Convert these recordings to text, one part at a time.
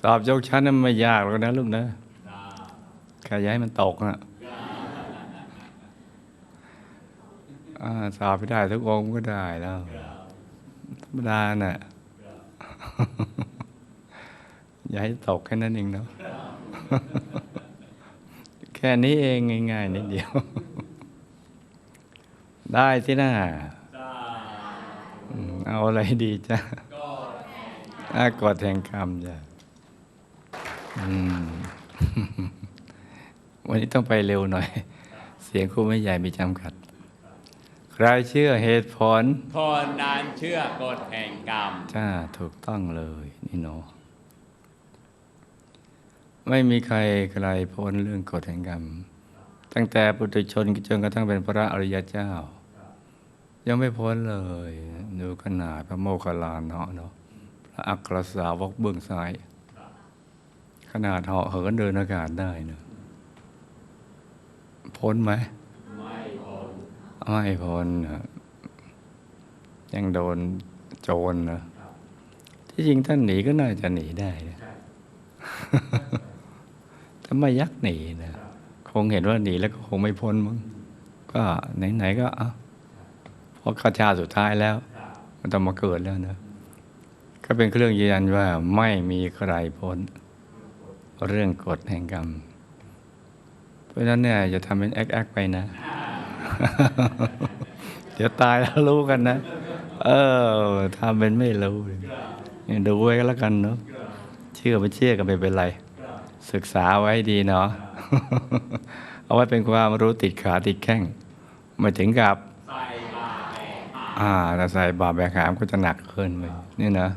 สอบยกชั้นนั้นไม่ยากหรอกนะลูกนะแค่อย้ายมันตกนะอ่าสอบไม่ได้ทุกองค์ก็ได้แล้วธรรมดาน่ะอย่าให้ตกแค่นั้นเองเนาะแค่นี้เองง่ายๆนิดเดียว ได้ที่หน้าอืมเอาอะไรดีจ้ะอา กดแห่งกรรมจ้ะอืมวันนี้ต้องไปเร็วหน่อย เสียงครูไม่ใหญ่มีจำกัด ใครเชื่อเหตุผลคนนั้นเชื่อกฎแห่งกรรมจ้าถูกต้องเลยนี่เนาะไม่มีใครใครพ้นเรื่องกฎแห่งกรรม ตั้งแต่ปุถุชนจนกระทั่งเป็นพระอริยเจ้า ยังไม่พ้นเลย ดูขนาดพระโมคคัลลานะเนาะพระ อัครสาวกเบื้องซ้าย ขนาดเหาะเหินเดินอากาศได้เนอะพ้นไหม ไม่พ้นไม่พ้นยังโดนโจรนะที่จริงท่านหนีก็น่าจะหนีได้นะถ้าไม่ยักหนีนะคงเห็นว่าหนีแล้วก็คงไม่พ้นมั้งก็ไหนๆก็เอาเพราะข้าชาสุดท้ายแล้ว มันต้องมาเกิดแล้วนะ ก็เป็นเครื่องยืนยันว่าไม่มีใครพ้นเรื่องกฎแห่งกรรม เพราะฉะนั้นเนี่ยอย่าทำเป็นแอคๆไปนะ เดี๋ยวตายแล้วรู้กันนะ เออทำเป็นไม่รู้ดูไว้ก็แล้วกันเนาะเชื่อไม่เชื่อกันไม่เป็นไร ศึกษาไว้ดีเนาะเอาไว้เป็นความรู้ติดขาติดแข้งไม่ถึงกับอ่าถ้าใส่บาแบกหามก็จะหนักขึ้นไปนี่นะ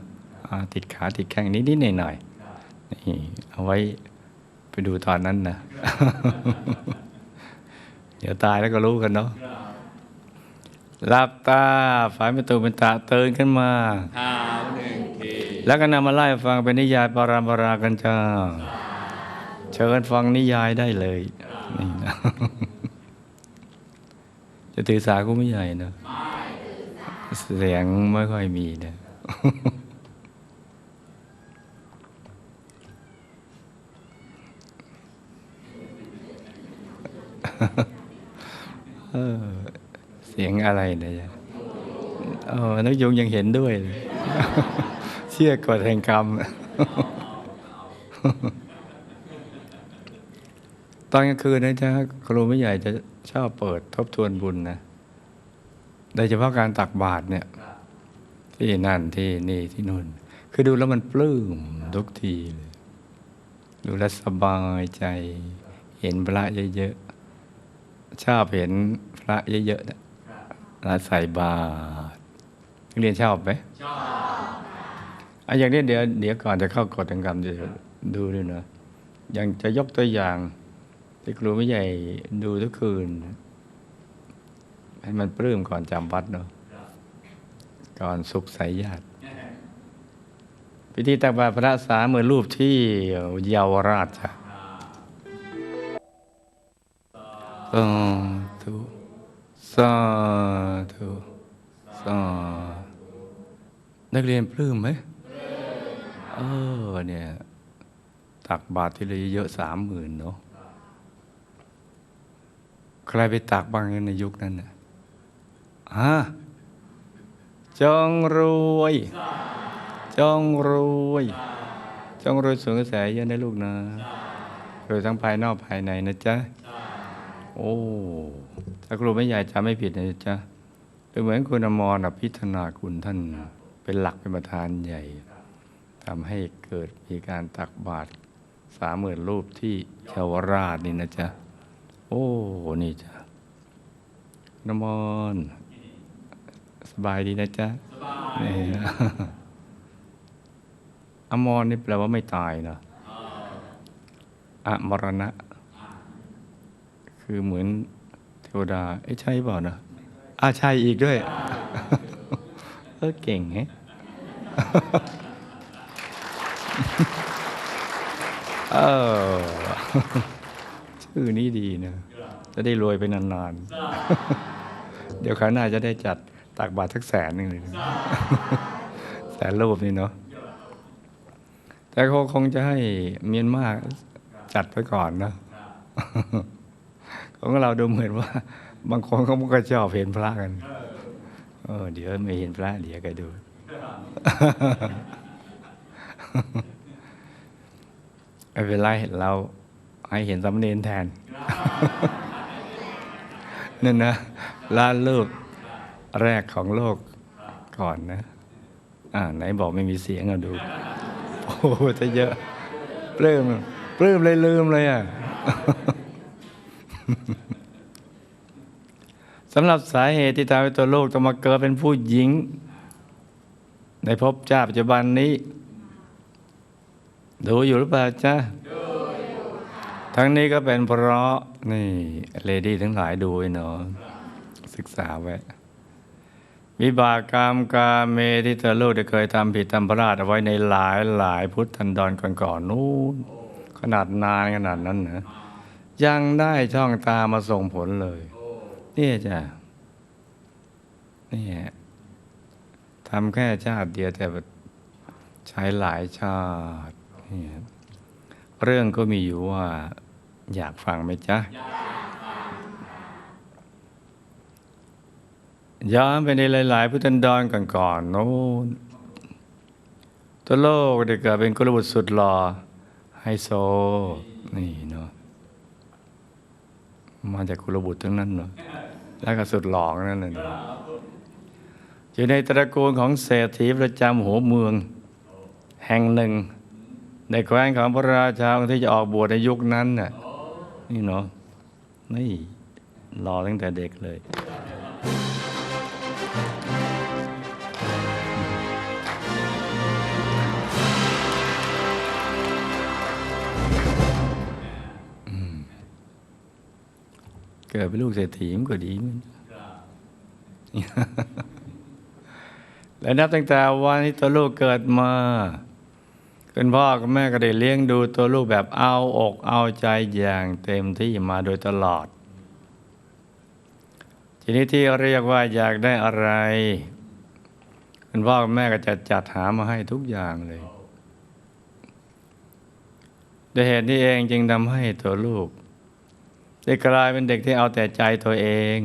ติดขาติดแข้งนิดๆหน่อยๆนี่เอาไว้ไปดูตอนนั้นนะเดี๋ยวตายแล้วก็รู้กันเนาะหลับตาฝ่ายประตูเป็นตาตื่นขึ้นมาเท้าหนึ่งทีแล้วก็นำมาไล่ฟังเป็นนิยายปรามปรากันจ้าเชิญฟังนิยายได้เลยนี่นะจะถือสาก็ไม่ใหญ่นะเสียงไม่ค่อยมีนะ เออ เสียงอะไรเนะจ๊ะเออนักยุงยังเห็นด้วยเลยเชื่อกฎแห่งกรรม ตอนกลางคืนนะจ๊ะครูไม่ใหญ่จะชอบเปิดทบทวนบุญนะ โดยเฉพาะการตักบาตรเนี่ย ที่นั่นที่นี่ที่นู่น คือดูแล้วมันปลื้มทุกทีเลยดูแล้วสบายใจ เห็นพระเยอะๆ ชอบเห็นพระเยอะๆนะแล้วใส่บาตรนักเรียนชอบไหมชอบอะอย่างนี้เดี๋ยวเดี๋ยวก่อนจะเข้ากฎแห่งกรรมจะดูด้วยนะอย่างจะยกตัวอย่างที่ครูไม่ใหญ่ดูทุกคืน ให้มันปลื้มก่อนจำวัดเนาะก่อนสุขใสยญาติพิธีตักบาตรพระสามหมื่นรูปที่เยาวราชจ้ะาธุสาธุสาธุนักเรียนปลื้มไหมเออเนี่ยตักบาตรที่เลยเยอะสามหมื่นเนาะใครไปตักบ้างในยุคนั้นน่ะฮะจงรวยจงรวยจงรวยสูงกระแสเยอะนะลูกนะรวยทั้งภายนอกภายในนะจ๊ะ โอ้ถ้าครูไม่ใหญ่จำไม่ผิดนะจ๊ะเป็นเหมือนคุณอมรอภิธนาคุณท่านเป็นหลักเป็นประธานใหญ่ทำให้เกิดมีการตักบาตรสามหมื่นรูปที่เยาวราชนี่นะจ๊ะ โอ้ นี่จ้ะนมอนสบายดีนะจ๊ะสบายนี่อมรนี่แปลว่าไม่ตายนะอะมรณะ คือเหมือนเทวดาเอ้ใช่เปล่านะอาใช่อีกด้วย เออเก่งแฮะเออชื่อนี้ดีนะจะได้รวยไปนานๆ เดี๋ยวคราวหน้าจะได้จัดตักบาตรสักแสนหนึ่งเลยนะแสนรูปนี่เนาะแต่เขาคงจะให้เมียนมาจัดไปก่อนนะ ของเราดูเหมือนว่า บางคนเขาก็ชอบเห็นพระกันเออเดี๋ยวไม่เห็นพระเดี๋ยวก็ดู ไม่เป็นไรเราให้เห็นสำเนนแทนนั่นนะล้านลูกแรกของโลกก่อนนะ อ่า ไหนบอกไม่มีเสียงเอาดู โอ้จะเยอะปลื้มปลื้มเลยลืมเลยอะ สำหรับสาเหตุที่ทำให้ตัวโลกต้องมาเกิดเป็นผู้หญิง ในภพชาติปัจจุบันนี้ ดูอยู่หรือเปล่าจ๊ะทั้งนี้ก็เป็นเพราะนี่เลดี้ทั้งหลายดูไว้เนาะศึกษาไว้วิบากกรรมกาเมที่เธอลูกได้เคยทำผิดทำพลาดเอาไว้ในหลายหลายพุทธันดรก่อนๆนู้นขนาดนานขนาดนั้นนะยังได้ช่องตามาส่งผลเลย นี่จ้ะนี่ทำแค่ชาติเดียวแต่ใช้หลายชาตินี่เรื่องก็มีอยู่ว่า อยากฟังไหมจ๊ะย้อนไปในหลาย ๆ พุทธันดรก่อนๆโน้นตัวโลกได้เกิดเป็นกุลบุตรสุดหล่อไฮโซ นี่เนาะมาจากกุลบุตรทั้งนั้นเนาะ แล้วก็สุดหล่องนั่นเลยอะอยู่ในตระกูลของเศรษฐีประจำหัวเมือง แห่งหนึ่ง ในแคว้นของพระราชาที่จะออกบวชในยุคนั้นน่ะนี่เนาะนี่รอตั้งแต่เด็กเลย เกิดเป็นลูกเศรษฐีมันก็ดีเหมันและนับตั้งแต่วันที่ตัวลูกเกิดมาคุณพ่อกับแม่ก็ได้เลี้ยงดูตัวลูกแบบเอาอกเอาใจอย่างเต็มที่มาโดยตลอด ทีนี้ที่เรียกว่าอยากได้อะไร คุณพ่อกับแม่ก็จะจัดหามาให้ทุกอย่างเลยด้วยเหตุนี้เองจึงทำให้ตัวลูก ได้กลายเป็นเด็กที่เอาแต่ใจตัวเอง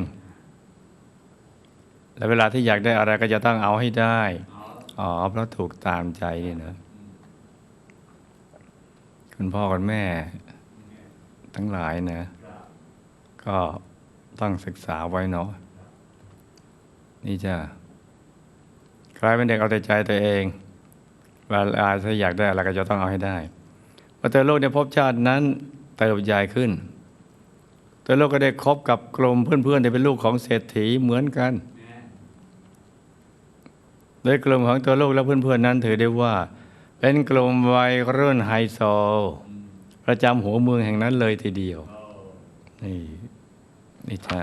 และเวลาที่อยากได้อะไรก็จะต้องเอาให้ได้ อ๋อ เพราะถูกตามใจนี่นะ คุณพ่อคุณแม่ ทั้งหลายนะ ก็ต้องศึกษาไว้เนาะ นี่จะกลายเป็นเด็กเอาแต่ใจตัวเองเวลาถ้าอยากได้อะไรก็จะต้องเอาให้ได้พอเจอโลกในภพชาตินั้นเติบใหญ่ขึ้น ตัวโลกก็ได้คบกับกลุ่มเพื่อนๆที่เป็นลูกของเศรษฐีเหมือนกัน โดยกลุ่มของตัวโลกและเพื่อนๆนั้นถือได้ว่า เป็นกลุ่มวัยรุ่นไฮโซประจำหัวเมืองแห่งนั้นเลยทีเดียว นี่นี่จ้า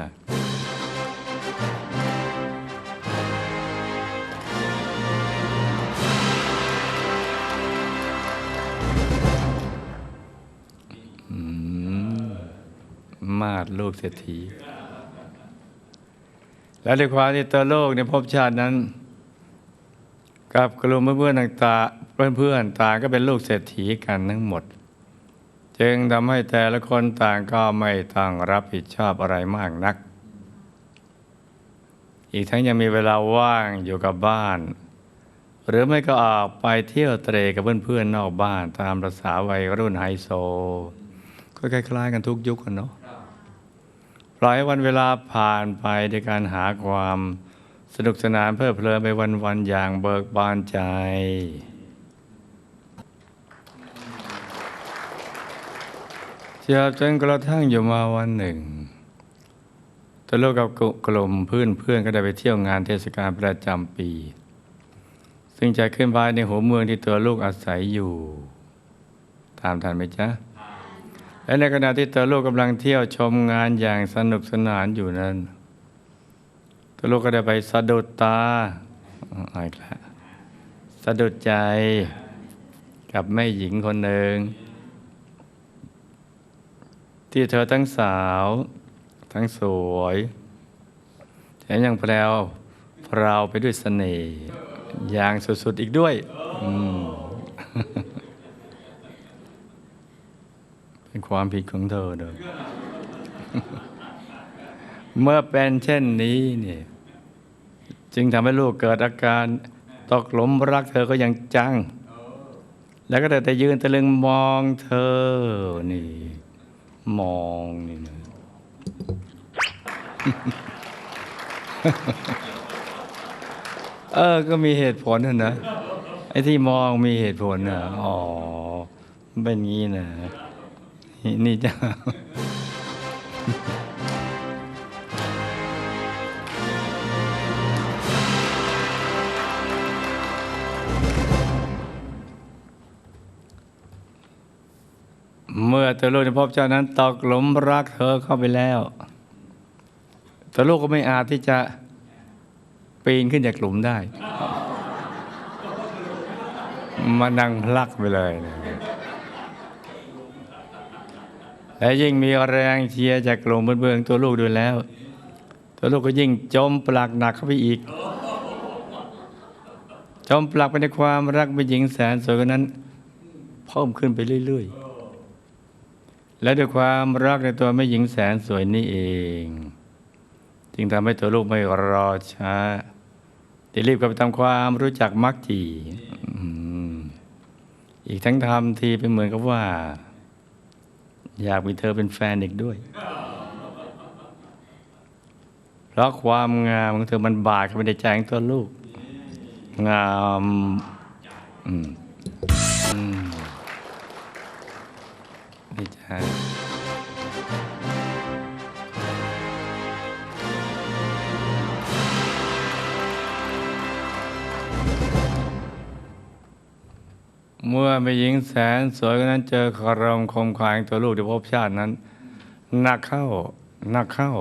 มาดลูกเศรษฐี และด้วยความที่ตัวโลกในภพชาตินั้น กับกลุ่มเพื่อนๆต่างเพื่อนๆต่างก็เป็นลูกเศรษฐีกันทั้งหมด จึงทำให้แต่ละคนต่างก็ไม่ต้องรับผิดชอบอะไรมากนัก อีกทั้งยังมีเวลาว่างอยู่กับบ้าน หรือไม่ก็ออกไปเที่ยวเตรกับเพื่อนๆนอกบ้านตามภาษาวัยรุ่นไฮโซก็คล้ายๆกันทุกยุคกันเนาะ ปล่อยวันเวลาผ่านไปในการหาความสนุกสนานเพลิดเพลินไปวันๆอย่างเบิกบานใจ เชื่อจนกระทั่งอยู่มาวันหนึ่งตัวลูกกับกลุ่มเพื่อนเพื่อนก็ได้ไปเที่ยวงานเทศกาลประจำปี ซึ่งจะขึ้นภายในหัวเมืองที่ตัวลูกอาศัยอยู่ ตามทันไหมจ๊ะ และในขณะที่ตัวลูกกำลังเที่ยวชมงานอย่างสนุกสนานอยู่นั้น ตัวลูกก็ได้ไปสะดุดตาอีกแล้วสะดุดใจกับแม่หญิงคนหนึ่ง ที่เธอทั้งสาว ทั้งสวยแถมยังแพรวพราวไปด้วยเสน่ห์อย่างสุดๆอีกด้วย อืม็นความผิดของเธอเลยเมื่อเป็นเช่นนี้เนี่ยจึงทำให้ลูกเกิดอาการตกหลุมรักเธอก็ยังจัง แล้วก็ได้แต่ยืนตะลึงมองเธอนี่ มองนี่นะเออ ก็มีเหตุผลนะนะไอ้ที่มองมีเหตุผลนะอ๋อ เป็นงี้นะ นี่จ้าเมื่อตัวลูกในภพเจ้านั้นตกหลุมรักเธอเข้าไปแล้ว ตัวลูกก็ไม่อาจที่จะปีนขึ้นจากหลุมได้ มานั่งพลักไปเลยนะ และยิ่งมีแรงเชียร์จากกลุ่มเบื้องตัวลูกด้วยแล้ว ตัวลูกก็ยิ่งจมปลักหนักเข้าไปอีก จมปลักไปในความรักเป็นหญิงแสนสวยคนนั้นเพิ่มขึ้นไปเรื่อย ๆ และด้วยความรักในตัวแม่หญิงแสนสวยนี่เอง จึงทำให้ตัวลูกไม่รอช้าจะรีบกลับไปทำความรู้จักมักจีอีกทั้งทำทีเป็นเหมือนกับว่า อยากมีเธอเป็นแฟนอีกด้วย เพราะความงามของเธอมันบาดเข้าไปในใจของตัวลูก งามอืมอืมนี่จ้า เมื่อแม่หญิงแสนสวยคนนั้นเจอคารมคมคายของตัวลูกที่พบชาตินั้นหนักเข้าหนักเข้า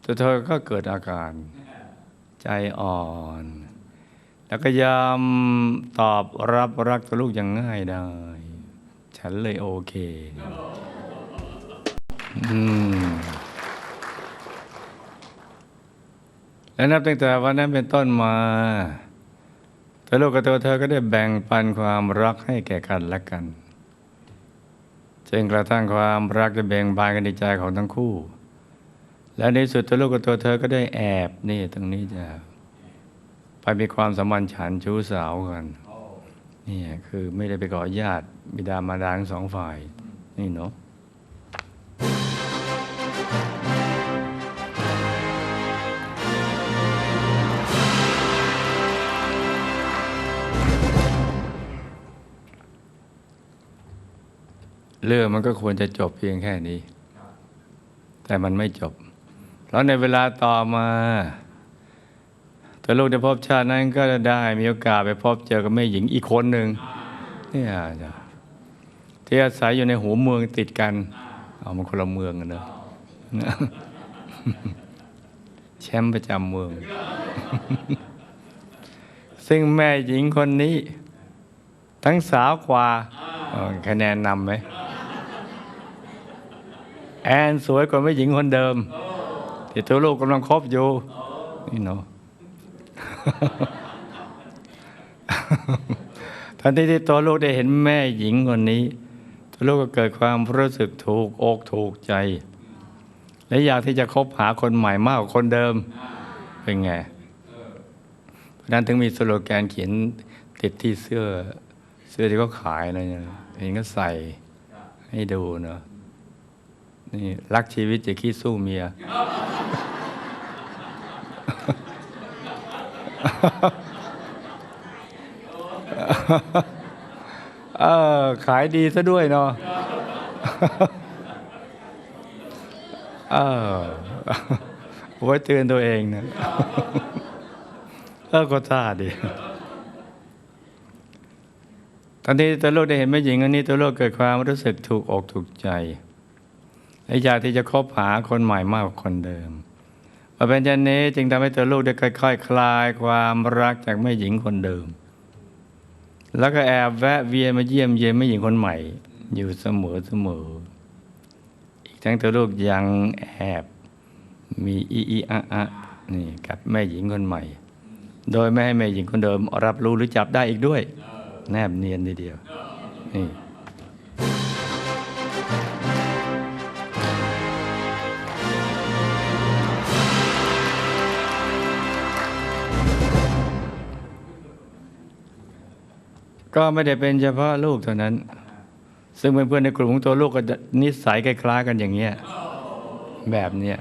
แต่เธอก็เกิดอาการ ใจอ่อน แล้วก็ยอมตอบรับรักตัวลูกอย่างง่ายได้ ฉันเลยโอเคอืมและนับตั้งแต่วันนั้นเป็นต้นมา แตัวลูกกับตัวเธอก็ได้แบ่งปันความรักให้แก่กันและกันจนกระทั่งความรักจะแบ่งบานกันในใจของทั้งคู่ และในสุดตัวลูกกับตัวเธอก็ได้แอบนี่ตรงนี้จะไปมีความสัมพันธ์ฉันชู้สาวกันนี่คือไม่ได้ไปขอญาติบิดามารดาทั้งสองฝ่ายนี่เนาะ เรื่องมันก็ควรจะจบเพียงแค่นี้ แต่มันไม่จบเพราในเวลาต่อมาตัวลูกในภพชาตินั้นก็ได้มีโอกาสไปพบเจอกับแม่หญิงอีกคนหนึ่งเนี่ยจ้ะที่อาศัยอยู่ในหัวเมืองติดกันเอามันคนละเมืองกันเนอะแชมป์ประจำเมือง ซึ่งแม่หญิงคนนี้ ทั้งสาวกว่าคะแนนนำไหม แอนสวยกว่าแม่หญิงคนเดิมที่ตัวลูกกำลังคบอยู่นี่เนาะทันทีที่ตัวลูกได้เห็นแม่หญิงคนนี้ ตัวลูกก็เกิดความรู้สึกถูกอกถูกใจ และอยากที่จะคบหาคนใหม่มากกว่าคนเดิมเป็นไงเพราะนั้นถึงมีสโลแกนเขียนติดที่เสื้อเสื้อที่เขาขายอะไรเนี่ยเองก็ใส่ให้ดูเนาะ นี่รักชีวิตจะคิดสู้เมีย เออขายดีซะด้วยเนาะเออไว้เตือนตัวเองนะเออก็ท่าดีตอนที่ตัวโลกได้เห็นแม่หญิงอันนี้ตัวโลกเกิดความรู้สึกถูกอกถูกใจ และอยากที่จะคบหาคนใหม่มากกว่าคนเดิมมาเป็นเช่นนี้จึงทำให้ตัวลูกได้ค่อยๆคคลายความรักจากแม่หญิงคนเดิม แล้วก็แอบแวะเวียนมาเยี่ยมเยียนแม่หญิงคนใหม่ อยู่เสมอเสมออีกทั้งตัวลูกยังแอบมีอีอีอะอะนี่กับแม่หญิงคนใหม่ โดยไม่ให้แม่หญิงคนเดิมรับรู้หรือจับได้อีกด้วย แนบเนียนทีเดียวนี่ ก็ไม่ได้เป็นเฉพาะลูกเท่านั้น ซึ่งเพื่อนๆในกลุ่มของตัวลูกก็จะนิสัยคล้ายๆกันอย่างเงี้ยแบบเนี้ย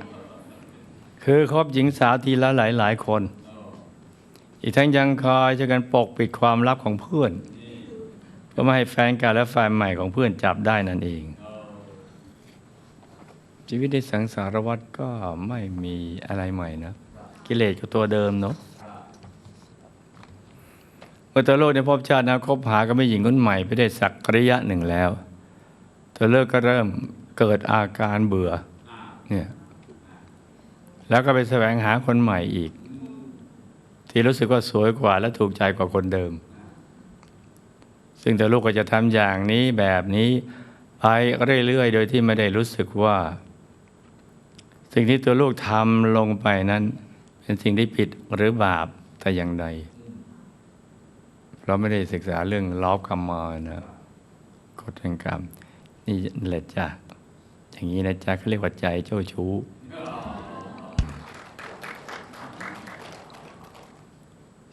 คือคบหญิงสาวทีละหลายๆคน อีกทั้งยังคอยช่วยกันปกปิดความลับของเพื่อนเพื่อไม่ให้แฟนเก่าและแฟนใหม่ของเพื่อนจับได้นั่นเอง ชีวิตในสังสารวัฏก็ไม่มีอะไรใหม่นะ กิเลสก็ตัวเดิมเนาะ เมื่อตัวโลกในภพชาตินะคบหากับแม่หญิงคนใหม่ไปได้สักระยะหนึ่งแล้วเธอเลิกก็เริ่มเกิดอาการเบื่อเนี่ยแล้วก็ไปแสวงหาคนใหม่อีก ที่รู้สึกว่าสวยกว่าและถูกใจกว่าคนเดิม ซึ่งตัวลูกก็จะทำอย่างนี้แบบนี้ไปเรื่อยๆ โดยที่ไม่ได้รู้สึกว่า สิ่งที่ตัวลูกทำลงไปนั้น เป็นสิ่งที่ผิดหรือบาปแต่อย่างใด เราไม่ได้ศึกษาเรื่องล้อกรรมมานะกฎแห่งกรรม นี่แหละจ้ะอย่างนี้นะจ๊ะเขาเรียกว่าใจเจ้าชู้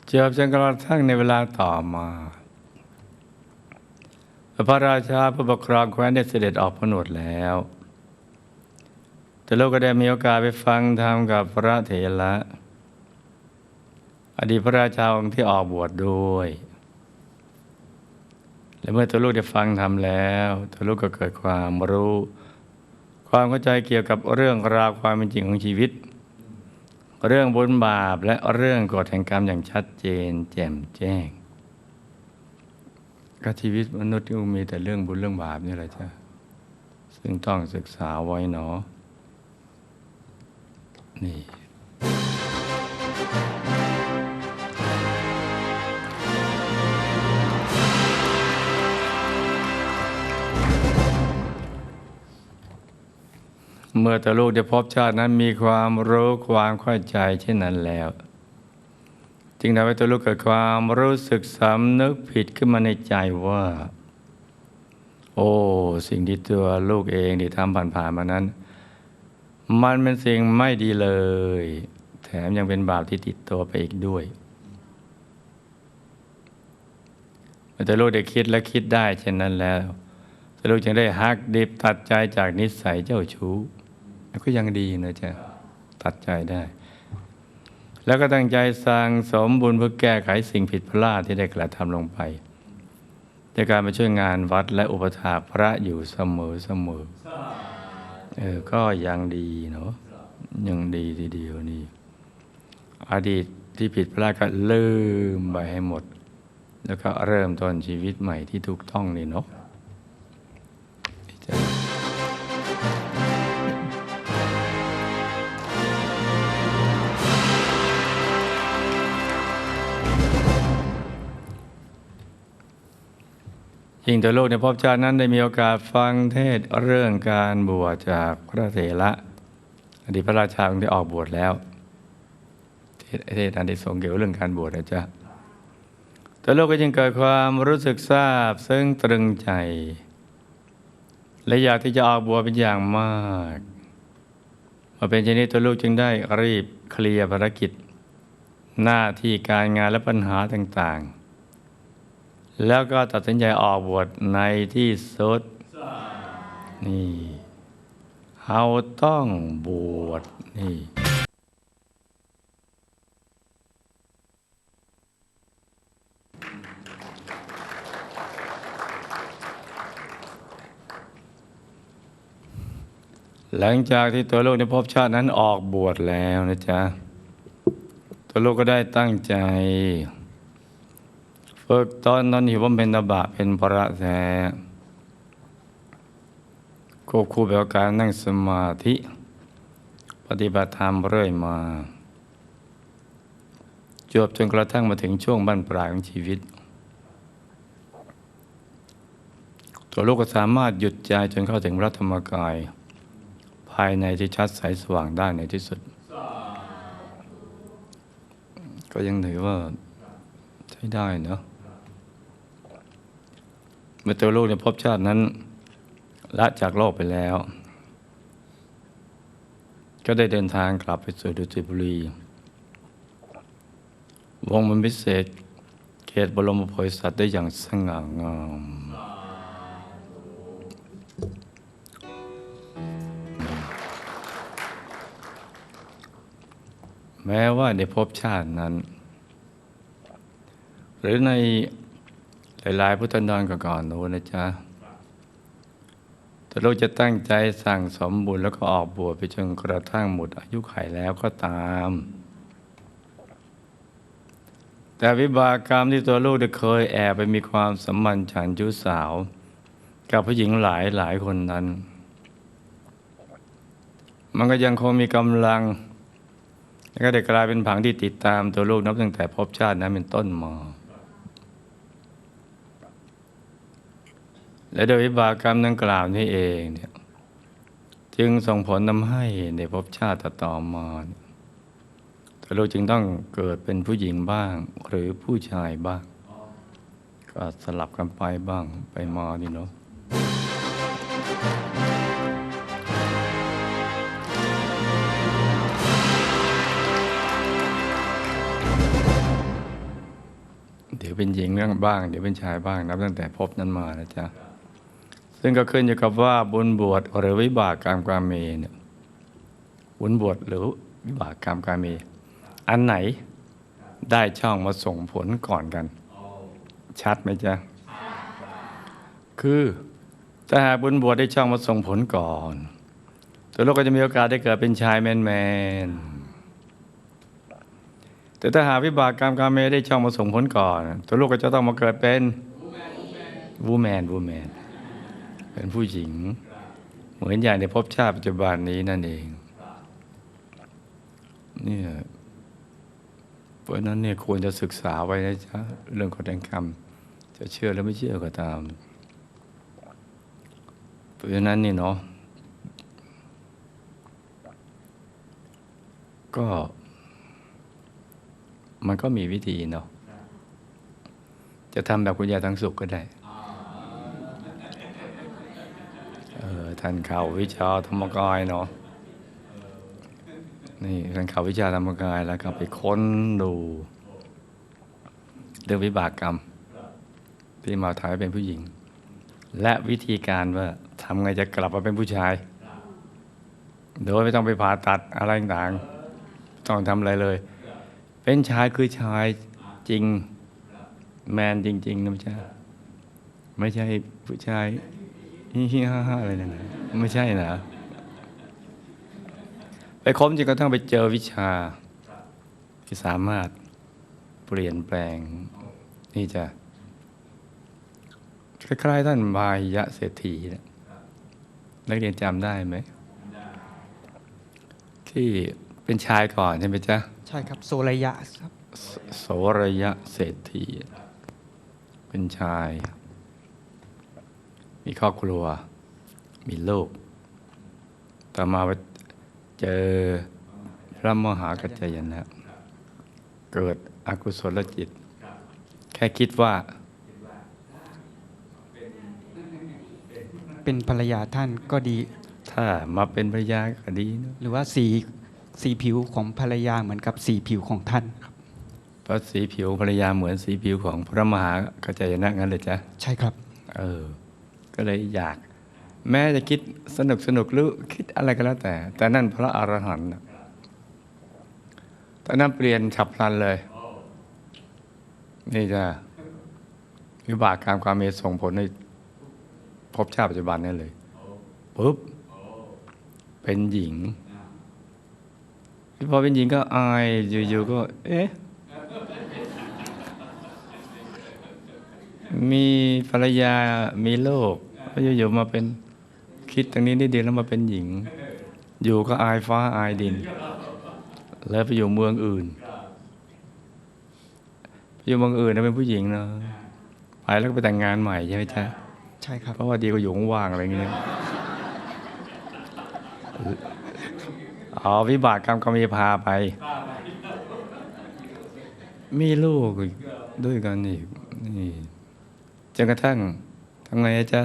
เจอบจนกระทั่งในเวลาต่อมาพระราชาผู้ปกครองแคว้นได้เสด็จออกผนวดแล้ว แต่โลกก็ได้มีโอกาสไปฟังธรรมกับพระเถระอดีตพระราชาองค์ที่ออกบวชดด้วย และเมื่อตัวลูกได้ฟังธรรมแล้ว ตัวลูกก็เกิดความรู้ ความเข้าใจเกี่ยวกับเรื่องราวความเป็นจริงของชีวิต เรื่องบุญบาปและเรื่องกฎแห่งกรรมอย่างชัดเจน แจ่มแจ้ง ก็ชีวิตมนุษย์ก็มีแต่เรื่องบุญเรื่องบาปนี่แหละจ้ะซึ่งต้องศึกษาไว้เนาะนี่ เมื่อแต่ลูกได้พบชาตินั้นมีความรู้ความเข้าใจเช่นนั้นแล้ว จึงทำให้ตัวลูกเกิดความรู้สึกสำนึกผิดขึ้นมาในใจว่า โอ้สิ่งที่ตัวลูกเองที่ทำผ่านๆมานั้น มันเป็นสิ่งไม่ดีเลย แถมยังเป็นบาปที่ติดตัวไปอีกด้วยเมื่อตัวลูกได้คิดและคิดได้เช่นนั้นแล้วตัวลูกจึงได้หักดิบตัดใจจากนิสัยเจ้าชู้ ก็ยังดีนะจ๊ะตัดใจได้ แล้วก็ตั้งใจสร้างสมบุญเพื่อแก้ไขสิ่งผิดพลาดที่ได้กระทำลงไปในการมาช่วยงานวัดและอุปถากพระอยู่เสมอเสมอเออก็ยังดีเนาะยังดีทีเดียวนี่อดีตที่ผิดพลาดก็ลืมไปให้หมด แล้วก็เริ่มต้นชีวิตใหม่ที่ถูกต้องนี่เนาะ ยิ่งตัวโลกในภพชาตินั้นได้มีโอกาสฟังเทศเรื่องการบวชจากพระเถระอดีตพระราชาองค์ที่ออกบวชแล้ว เทศเทศน์อันที่สงเกี่ยวกับเรื่องการบวชนะจ๊ะตัวโลกก็จึงเกิดความรู้สึกทราบซึ่งตรึงใจ และอยากที่จะออกบวชเป็นอย่างมากมาเป็นเช่นนี้ตัวลูกจึงได้รีบเคลียร์ภารกิจ หน้าที่การงานและปัญหาต่างๆ แล้วก็ตัดสินใจออกบวชในที่สุด นี่เราต้องบวชนี่หลังจากที่ตัวลูกในภพชาตินั้นออกบวชแล้วนะจ๊ะ ตัวลูกก็ได้ตั้งใจ ฝึกตอนนั้นอยู่ว่าเป็นตบะเป็นพระแท้ควบคู่ไปกับการนั่งสมาธิ ปฏิบัติธรรมเรื่อยมา จวบจนกระทั่งมาถึงช่วงบั้นปลายของชีวิต ตัวลูกก็สามารถหยุดใจจนเข้าถึงระธรรมกาย ภายในที่ชัดใสสว่างได้ในที่สุด ก็ยังถือว่าใช้ได้เนาะ มื่อตัวลูกในภพชาตินั้นละจากโลกไปแล้ว ก็ได้เดินทางกลับไปสู่ดุสิตบุรี วงมันพิเศษ เขตบรมโพธิสัตว์ได้อย่างสง่างามแม้ว่าในภพชาตินั้น หรือใน ลายพุทธนดรก่อนๆโน้นนะจ๊ะแต่เราจะตั้งใจสั่งสมบุญแล้วก็ออกบวชไปจนกระทั่งหมดอายุไขแล้วก็ตาม แต่วิบากกรรมที่ตัวลูกได้เคยแอบไปมีความสัมพันธ์ฉันชู้สาว กับผู้หญิงหลายหลายคนนั้น มันก็ยังคงมีกำลัง แล้วก็ได้กลายเป็นผังที่ติดตามตัวลูกนับตั้งแต่พบชาตินั้นเป็นต้นมา และโดยวิบากกรรมดังกล่าวนี้เองเนี่ยจึงส่งผลทำให้ในภพชาติต่อมาตัวลูกจึงต้องเกิดเป็นผู้หญิงบ้าง หรือผู้ชายบ้าง ก็สลับกันไปบ้างไปมานี่เนาะเดี๋ยวเป็นหญิงเรื่องบ้าง เดี๋ยวเป็นชายบ้าง นับตั้งแต่พบนั้นมานะจ๊ะ ซึ่งก็ขึ้นอยู่กับว่าบุญบวชหรือวิบากกรรมกาเมเนี่ยบุญบวชหรือวิบากกรรมกาเมอันไหนได้ช่องมาส่งผลก่อนกัน ชัดไหมจ๊ะคือถ้าหากบุญบวชได้ช่องมาส่งผลก่อน ตัวเราก็จะมีโอกาสได้เกิดเป็นชายแมนแมนแต่ถ้าหากวิบากกรรมกรรมเมได้ช่องมาส่งผลก่อน ตัวลูกก็จะต้องมาเกิดเป็นวูแมนวูแมน เป็นผู้หญิง เหมือนอย่างในภพชาติปัจจุบันนี้นั่นเองเนี่ยเพราะฉะนั้นเนี่ยควรจะศึกษาไว้นะจ๊ะเรื่องของแดงกรรม จะเชื่อหรือไม่เชื่อก็ตาม เพราะฉะนั้นนี่เนาะก็ มันก็มีวิธีเนาะจะทำแบบคุณยายทั้งสุขก็ได้ เออ ท่านข่าววิชาธรรมกายเนาะนี่ท่านข่าววิชาธรรมกายแล้วก็ไปค้นดูเรื่องวิบากกรรม ที่มาถ่ายเป็นผู้หญิง และวิธีการว่าทำไงจะกลับมาเป็นผู้ชาย โดยไม่ต้องไปผ่าตัดอะไรต่างๆต้องทำอะไรเลย เป็นชายคือชายจริง แมนจริงๆนะไม่ใช่ไม่ใช่ผู้ชาย ฮิฮิฮ่าฮ่าอะไรนั่นไม่ใช่นะ ไปค้นจนกระทั่งไปเจอวิชา ที่สามารถเปลี่ยนแปลงนี่จะคล้ายๆท่านบายยะเศรษฐีนะนักเรียนจำได้ไหม ที่เป็นชายก่อนใช่ไหมจ๊ะ ใช่ครับโซระยะครับโสระยะเศรษฐี เป็นชาย มีครอบครัว มีลูก ต่อมาไปเจอพระมหากัจจายนะ เกิดอกุศลจิต แค่คิดว่า เป็นภรรยาท่านก็ดี ถ้ามาเป็นภรรยาก็ดีเนอะหรือว่าสีสีผิวของภรรยาเหมือนกับสีผิวของท่านครับเพราะสีผิวภรรยาเหมือนสีผิวของพระมหากัจจายนะงั้นเลยจ้ะใช่ครับ เออ ก็เลยอยาก แม้จะคิดสนุกสนุกหรือคิดอะไรก็แล้วแต่ แต่นั่นพระอรหันต์ตอนนั้นเปลี่ยนฉับพลันเลย นี่จะวิบากกรรมความเมตส่งผลในภพชาติปัจจุบันนี่เลยปุ๊บเป็นหญิงพอเป็นหญิงก็อายอยู่ๆก็ เอ๊ะมีภรรยามีลูก แล้วอยู่ๆมาเป็นคิดตรงนี้นิดเดียวแล้วมาเป็นหญิง อยู่ก็อายฟ้าอายดิน แล้วไปอยู่เมืองอื่นไปอยู่เมืองอื่นนะเป็นผู้หญิงเนาะไปแล้วก็ไปแต่งงานใหม่ใช่ไหมจ๊ะใช่ครับเพราะว่าดีกว่าอยู่ว่างๆอะไรอย่างเงี้ยอ๋อวิบากกรรมก็มีพาไป มีลูกอีกด้วยกันอีกนี่จนกระทั่งทำไงอะจ๊ะ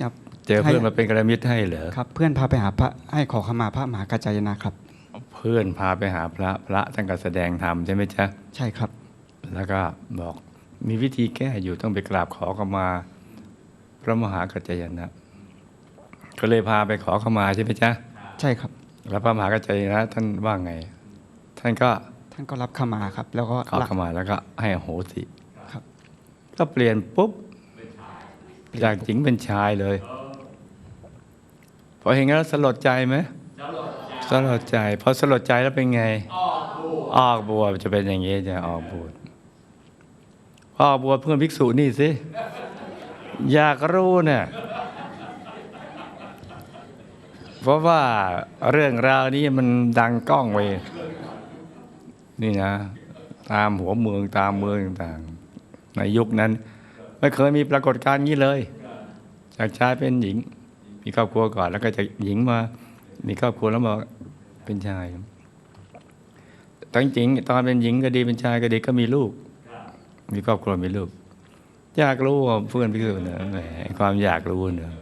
จับเจอเพื่อนให้มาเป็นกระมิตรให้เหรอครับ เพื่อนพาไปหาพระให้ขอขมาพระมหากัจจายนะครับ เพื่อนพาไปหาพระพระท่านก็แสดงธรรมใช่ไหมจ๊ะใช่ครับ แล้วก็บอกมีวิธีแก้อยู่ต้องไปกราบขอขมาพระมหากัจจายนะ ก็เลยพาไปขอขมาใช่ไหมจ๊ะใช่ครับ แล้วพระมหากัจจายนะ ท่านว่าไง ท่านก็ท่านก็รับขมาครับ แล้วก็ขอละขมาแล้วก็ให้อโหสิครับ ก็เปลี่ยนปุ๊บ จากหญิงเป็นชายเลย พอเห็นแล้วสลดใจไหมสลดใจพอสลดใจแล้วเป็นไง ออกบวชจะเป็นอย่างนี้จะออกบวชพอออกบวชเพื่อนภิกษุนี่สิอยากรู้เนี่ยเพราะว่าเรื่องราวนี้มันดังก้องไปนี่นะ ตามหัวเมืองตามเมืองต่างๆในยุคนั้น ไม่เคยมีปรากฏการณ์นี้เลย จากชายเป็นหญิง มีครอบครัวก่อน แล้วก็จากหญิงมา มีครอบครัวแล้วมาเป็นชายตอนจริงตอนเป็นหญิงก็ดีเป็นชายก็ดีก็มีลูก มีครอบครัวมีลูก อยากรู้เพื่อนพี่คือเนี่ยแหมความอยากรู้เนี่ย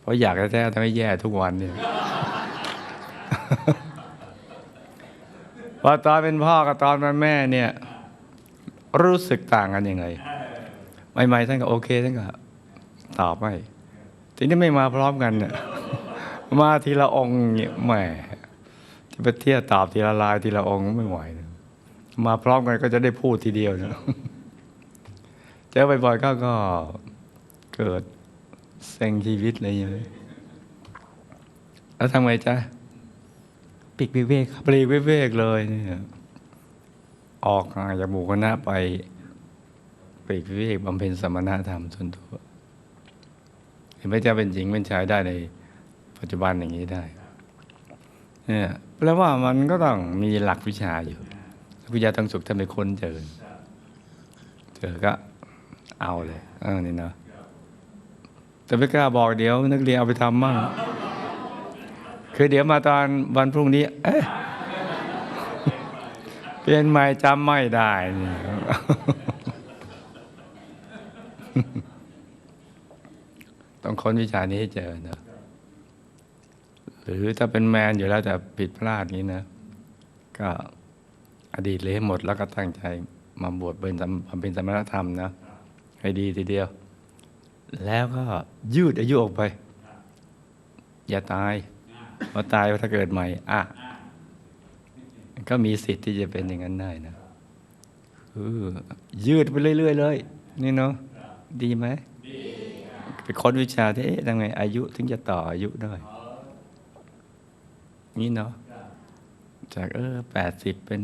เพราะอยากแท้ๆทำให้แย่ทุกวันเนี่ยพอตอนเป็นพ่อกับตอนเป็นแม่เนี่ย รู้สึกต่างกันยังไง ใหม่ๆท่านก็โอเคท่านก็ตอบไม่ทีนี้ไม่มาพร้อมกันเนี่ยมาทีละองค์เนี่ยแหมจะไปเที่ยวตอบทีละลายทีละองค์ไม่ไหวนะมาพร้อมกันก็จะได้พูดทีเดียวนะเจอบ่อยๆก็ก็เกิดเซ็งชีวิตอะไรอย่างเงี้ยแล้วทำไงจ๊ะปีกวิเวกครับปลีกวิเวกเลยเนี่ยออกห่างจากหมู่คณะไป ปลีกวิเวกบำเพ็ญสมณธรรมส่วนตัว เห็นไหมจะเป็นหญิงเป็นชายได้ในปัจจุบันอย่างนี้ได้เนี่ยแปลว่ามันก็ต้องมีหลักวิชาอยู่วิชาต้งสุขท่านเป็นคนเจอ เจอก็เอาเลยเออนี่เนาะแต่ไม่กล้าบอกเดี๋ยว นักเรียนเอาไปทำมั่งคือเดี๋ยวมาตอนวันพรุ่งนี้ เอ๊ะเปลี่ยนใหม่จำไม่ได้ ต้องค้นวิชานี้ให้เจอนะหรือถ้าเป็นแมนอยู่แล้วแต่ผิดพลาดนี้นะ ก็อดีตเลยให้หมดแล้วก็ตั้งใจมาบวชเป็นสมบำเป็นสมณธรรมนะให้ดีทีเดียว แล้วก็ยืดอายุออกไป อย่าตายพอตายถ้าเกิดใหม่ อะ ก็มีสิทธิ์ที่จะเป็นอย่างนั้นได้นะเออยืดไปเรื่อยๆเลย นี่เนาะดีไหม ค้นวิชาที่เอ๊ะทำไงอายุถึงจะต่ออายุได้นี่เนาะจากเออแปดสิบเป็น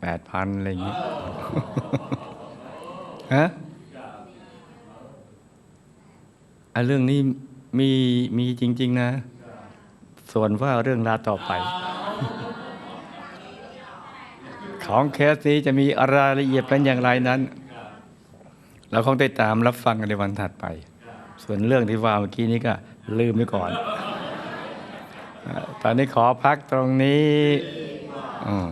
แปดพันอะไรอย่างเงี้ยฮะอะเรื่องนี้มีมีจริง ๆ นะ ส่วนว่าเรื่องราวต่อไป ของเคสนี้จะมีรายละเอียดเป็นอย่างไรนั้น เราคงได้ตามรับฟังกันในวันถัดไป ส่วนเรื่องที่ว่าเมื่อกี้นี้ก็ลืมไปก่อน ตอนนี้ขอพักตรงนี้ อืม